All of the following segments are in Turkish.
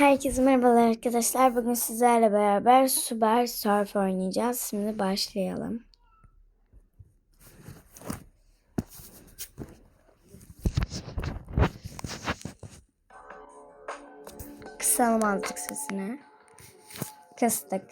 Herkese merhabalar arkadaşlar. Bugün sizlerle beraber Super Surf oynayacağız. Şimdi başlayalım. Kısalım azıcık sesini. Kıstık.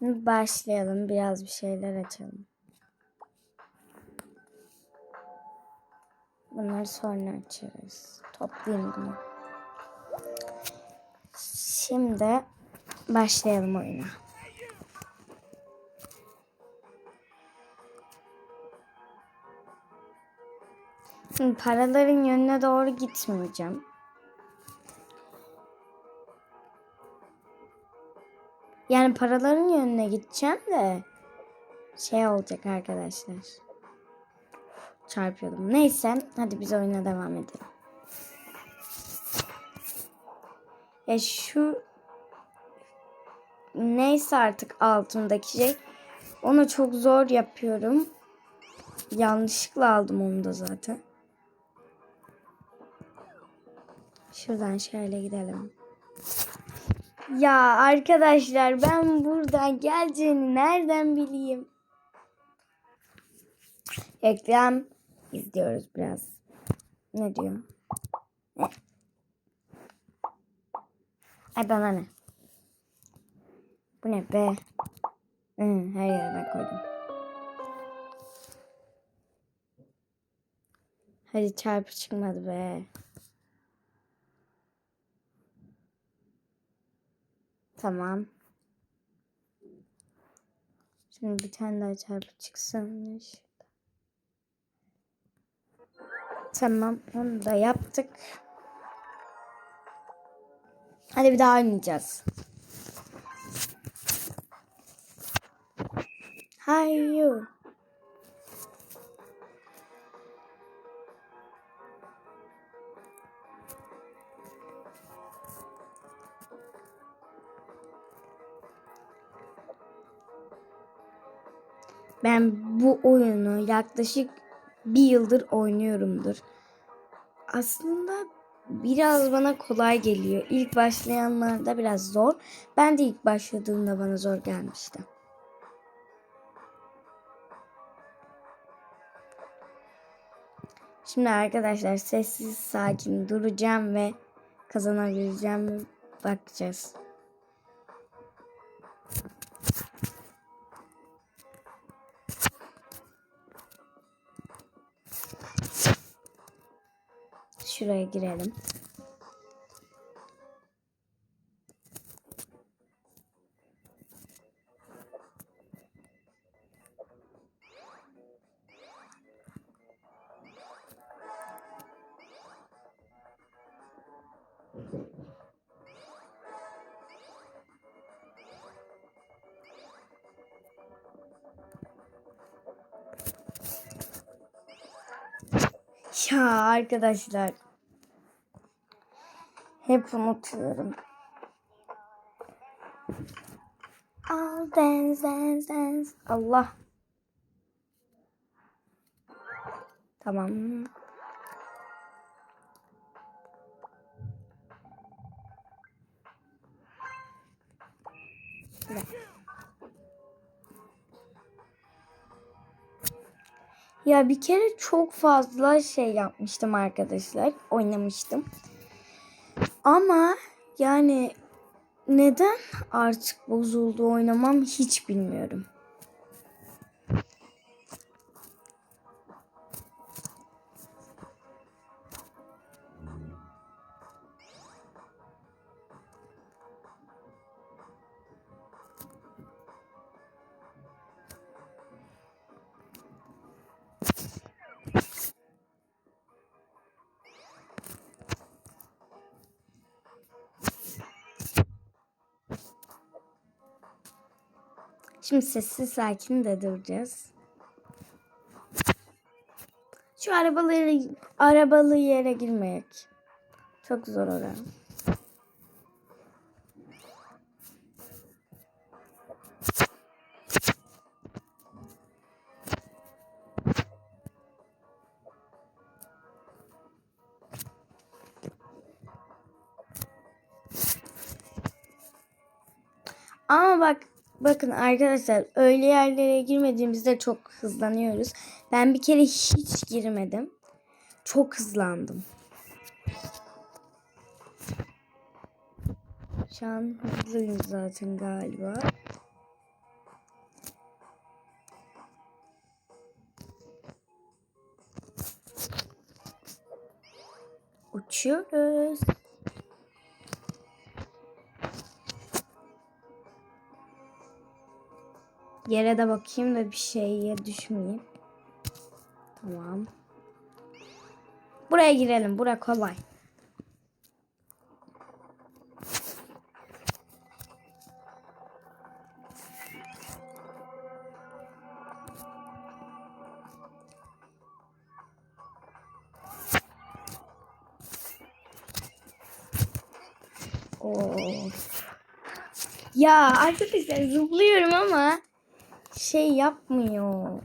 Başlayalım. Biraz bir şeyler açalım. Bunları sonra açarız. Toplayayım bunu. Şimdi başlayalım oyuna. Şimdi paraların yönüne doğru gitmeyeceğim. Yani paraların yönüne gideceğim de şey olacak arkadaşlar çarpıyordum. Neyse hadi biz oyuna devam edelim. Ya şu neyse artık altındaki şey onu çok zor yapıyorum. Yanlışlıkla aldım onu da zaten. Şuradan şöyle gidelim. Ya arkadaşlar ben buradan geleceğini nereden bileyim? Reklam izliyoruz biraz. Ne diyor? Ay bana ne? Bu ne be? Hı, her yere koydum. Hadi çarpı çıkmadı be. Tamam. Şimdi bir tane daha çarpı çıksın. Tamam onu da yaptık. Hadi bir daha oynayacağız. Hayır. Ben bu oyunu yaklaşık bir yıldır oynuyorumdur. Aslında biraz bana kolay geliyor. İlk başlayanlarda biraz zor. Ben de ilk başladığımda bana zor gelmişti. Şimdi arkadaşlar sessiz sakin duracağım ve kazanabileceğim bakacağız. Girelim. Ya arkadaşlar. Hep unutuyorum. Al dance dance dance. Allah. Tamam. Dakika. Ya bir kere çok fazla şey yapmıştım arkadaşlar. Oynamıştım. Ama yani neden artık bozuldu oynamam hiç bilmiyorum. Şimdi sessiz sakin de duracağız. Şu arabalı yere, arabalı yere girmek. Çok zor oran. Ama bak bakın arkadaşlar öyle yerlere girmediğimizde çok hızlanıyoruz. Ben bir kere hiç girmedim. Çok hızlandım. Şu an hızlıyım zaten galiba. Uçuyoruz. Yere de bakayım da bir şeye düşmeyeyim. Tamam. Buraya girelim. Bura kolay. Oo. Ya arkadaşlar zıplıyorum ama şey yapmıyor.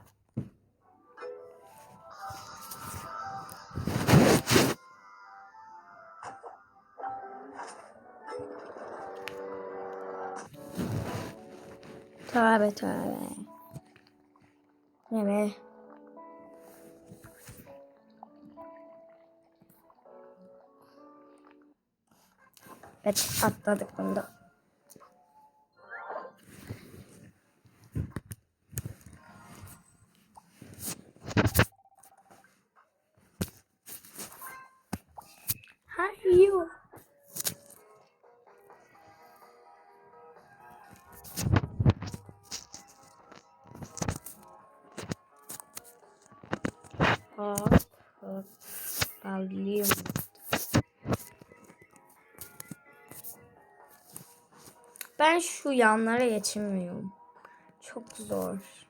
Tövbe tövbe. Ne? Evet atladık bunu da. Alıyorum. Ben şu yanlara geçemiyorum. Çok zor.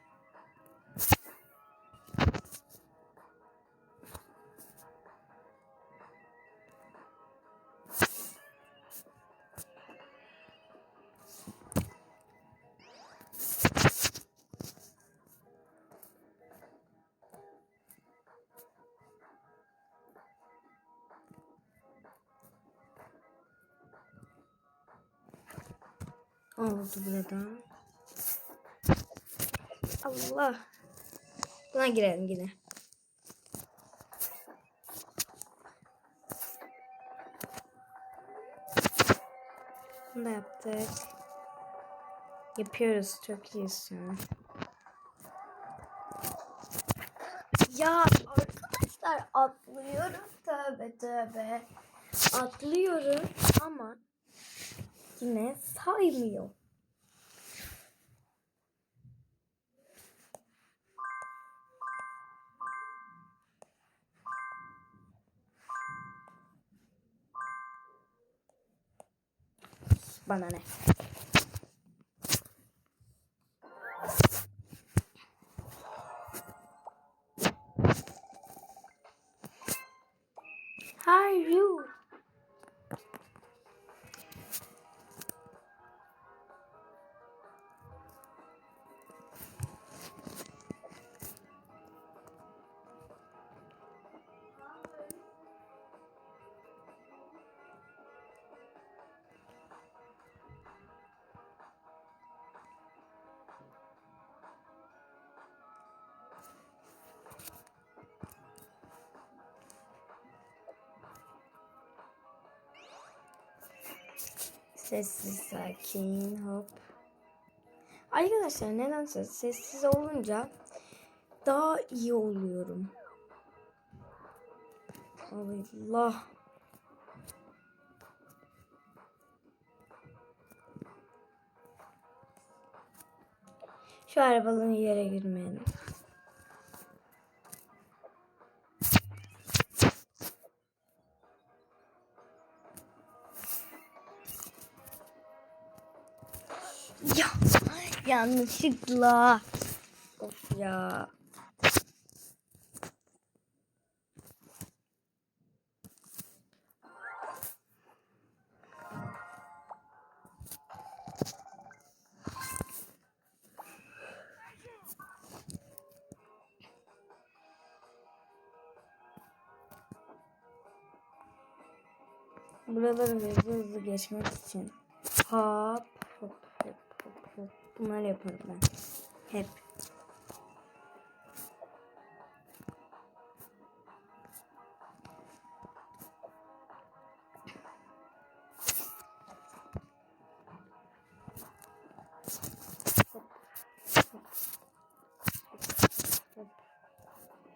Oldu burada? Allah. Buna girelim yine. Bunu da yaptık. Yapıyoruz. Çok iyiyiz. Ya arkadaşlar atlıyorum. Tövbe tövbe. Atlıyorum ama yine saymıyor. Bana ne? How are you? Sessiz sakin hop. Arkadaşlar nedense sessiz olunca daha iyi oluyorum. Allah. Şu arabaların yere girmeyelim. Yanlışlıkla. Of ya. Buraları hızlı hızlı geçmek için hop. Bunları yaparım ben. Hep.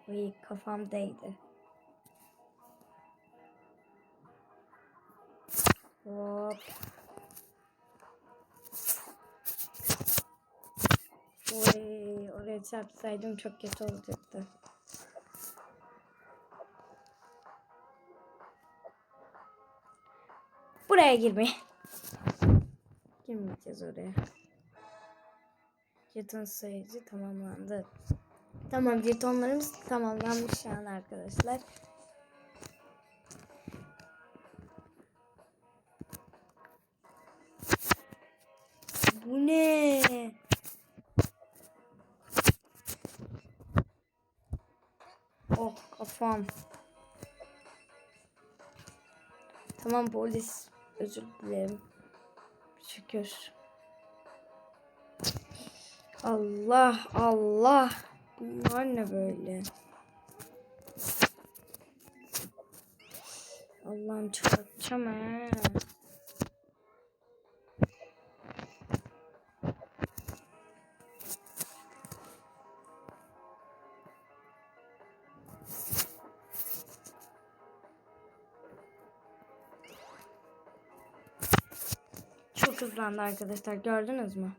Uy kafam değdi. Hop. Çarpsaydım çok kötü olacaktı. Buraya girme. Girmeyeceğiz oraya. Jeton sayıcı tamamlandı. Tamam jetonlarımız tamamlanmış şu an arkadaşlar. Oh kafam. Tamam polis. Özür dilerim. Şükür. Allah Allah. Bunlar ne böyle? Allah'ım çıkartacağım ha. Hızlandı arkadaşlar gördünüz mü?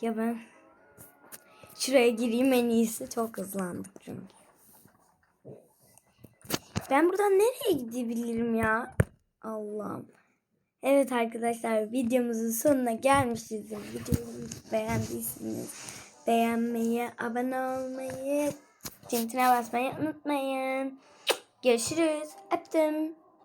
Ya ben şuraya gireyim en iyisi çok hızlandık çünkü. Ben buradan nereye gidebilirim ya? Allah'ım. Evet arkadaşlar videomuzun sonuna gelmişiz. Videomuzu beğendiyseniz beğenmeyi, abone olmayı, tintine basmayı unutmayın. Görüşürüz. Öptüm.